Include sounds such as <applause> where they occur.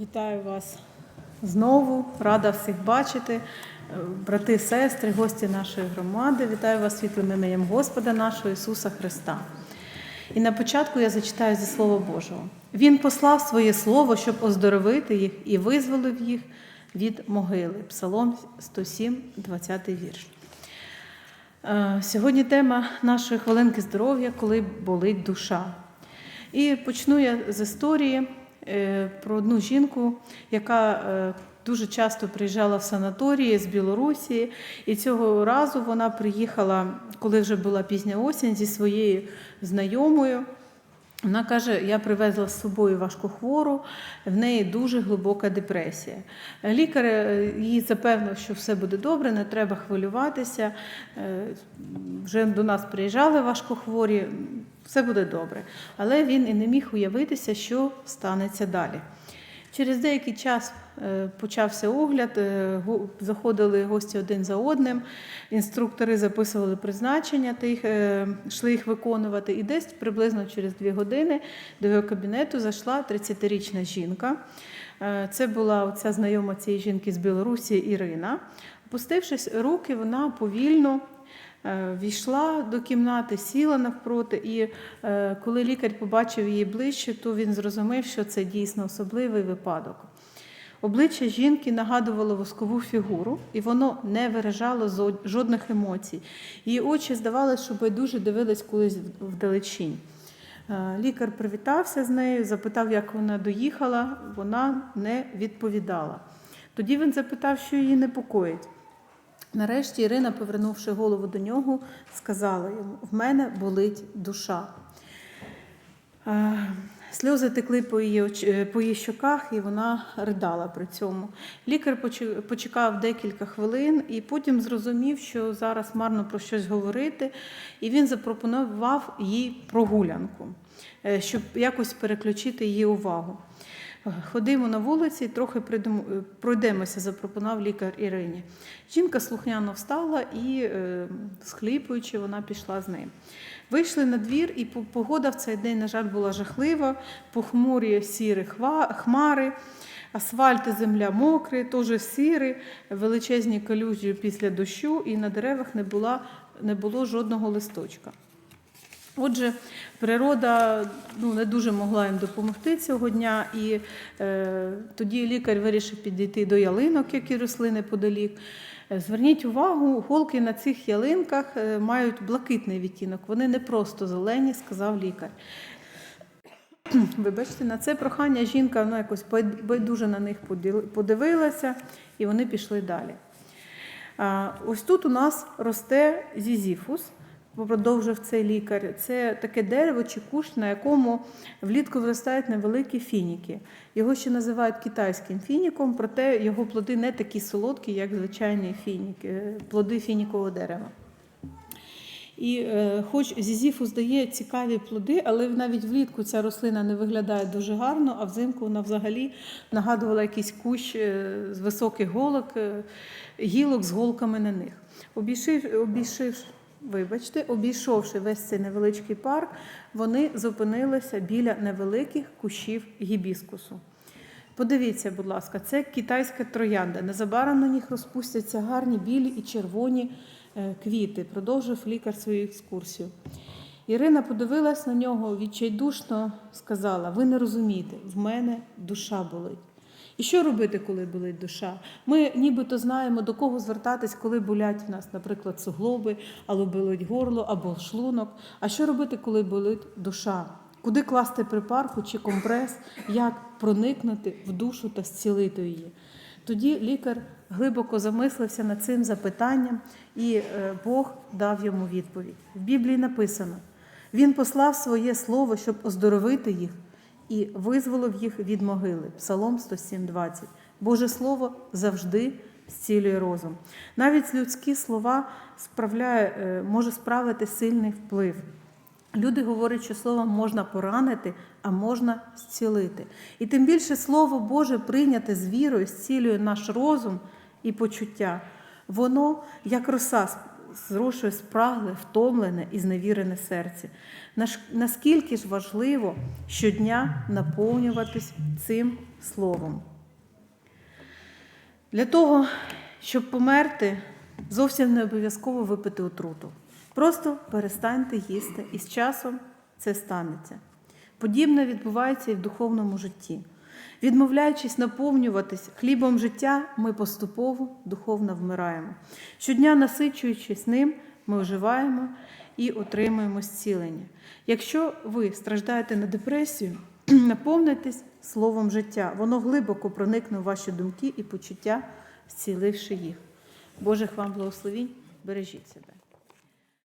Вітаю вас знову, рада всіх бачити. Е, Брати, сестри, гості нашої громади. Вітаю вас світлим іменем Господа нашого Ісуса Христа. І на початку я зачитаю зі Слова Божого. Він послав своє слово, щоб оздоровити їх і визволив їх від могили. Псалом 107, 20 вірш. Е, Сьогодні тема нашої хвилинки здоров'я, коли болить душа. І почну я з історії про одну жінку, яка е, дуже часто приїжджала в санаторії з Білорусі. І цього разу вона приїхала, коли вже була пізня осінь, зі своєю знайомою. Вона каже: я привезла з собою важкохвору, в неї дуже глибока депресія. Лікар е, їй запевнив, що все буде добре, не треба хвилюватися. Е, Вже до нас приїжджали важкохворі, все буде добре. Але він і не міг уявитися, що станеться далі. Через деякий час е, почався огляд, е, заходили гості один за одним, інструктори записували призначення, та е, йшли їх виконувати. І десь приблизно через дві години до його кабінету зайшла 30-річна жінка. Це була ця знайома цієї жінки з Білорусі Ірина. Опустившись руки, вона повільно війшла до кімнати, сіла навпроти, і е, коли лікар побачив її ближче, то він зрозумів, що це дійсно особливий випадок. Обличчя жінки нагадувало воскову фігуру, і воно не виражало жодних емоцій. Її очі, здавалося, що байдуже дивились кудись вдалечінь. Е, Лікар привітався з нею, запитав, як вона доїхала. Вона не відповідала. Тоді він запитав, що її непокоїть. Нарешті Ірина, повернувши голову до нього, сказала йому: В мене болить душа. Е, Сльози текли по її, е, по її щоках, і вона ридала при цьому. Лікар почекав декілька хвилин і потім зрозумів, що зараз марно про щось говорити, і він запропонував їй прогулянку, е, щоб якось переключити її увагу. Ходимо на вулиці, трохи прийдемо- е, пройдемося, запропонував лікар Ірині. Жінка слухняно встала і, е, схліпуючи, вона пішла з ним. Вийшли на двір, і по- погода в цей день, на жаль, була жахлива, похмурі сірі хмари, асфальт і земля мокрі, теж сірі, величезні калюжі після дощу, і на деревах не, була, не було жодного листочка. Отже, природа ну, не дуже могла їм допомогти цього дня, і е, тоді лікар вирішив підійти до ялинок, які росли неподалік. Е, Зверніть увагу, голки на цих ялинках е, мають блакитний відтінок. Вони не просто зелені, сказав лікар. <clears throat> Вибачте, на це прохання жінка ну, якось байдуже на них подивилася, і вони пішли далі. Ось тут у нас росте зізіфус, продовжив цей лікар. Це таке дерево чи кущ, на якому влітку виростають невеликі фініки. Його ще називають китайським фініком, проте його плоди не такі солодкі, як звичайні фініки, плоди фінікового дерева. І е, хоч зізіфус дає цікаві плоди, але навіть влітку ця рослина не виглядає дуже гарно, а взимку вона взагалі нагадувала якийсь кущ е, з високих голок, е, гілок з голками на них. Обійшив, обійшив, вибачте, обійшовши весь цей невеличкий парк, вони зупинилися біля невеликих кущів гібіскусу. Подивіться, будь ласка, це китайська троянда. Незабаром на них розпустяться гарні білі і червоні е, квіти. Продовжив лікар свою екскурсію. Ірина подивилась на нього відчайдушно, сказала: Ви не розумієте, в мене душа болить. І що робити, коли болить душа? Ми нібито знаємо, до кого звертатись, коли болять у нас, наприклад, суглоби, або болить горло, або шлунок. А що робити, коли болить душа? Куди класти припарку чи компрес, як проникнути в душу та зцілити її? Тоді лікар глибоко замислився над цим запитанням, і е, Бог дав йому відповідь. В Біблії написано: Він послав своє слово, щоб оздоровити їх і визволив їх від могили. Псалом 107.20. Боже Слово завжди зцілює розум. Навіть людські слова справляє, е, може справити сильний вплив. Люди говорять, що словом можна поранити, а можна зцілити. І тим більше Слово Боже прийняте з вірою, зцілює наш розум і почуття. Воно, як роса, зрошує спрагле, втомлене і зневірене серце. Наскільки ж важливо щодня наповнюватись цим словом. Для того, щоб померти, зовсім не обов'язково випити отруту. Просто перестаньте їсти, і з часом це станеться. Подібне відбувається і в духовному житті. Відмовляючись наповнюватись хлібом життя, ми поступово духовно вмираємо. Щодня, насичуючись ним, ми оживаємо і отримуємо зцілення. Якщо ви страждаєте на депресію, <clears throat> наповнитесь словом життя. Воно глибоко проникне в ваші думки і почуття, зціливши їх. Божих вам благословінь, бережіть себе.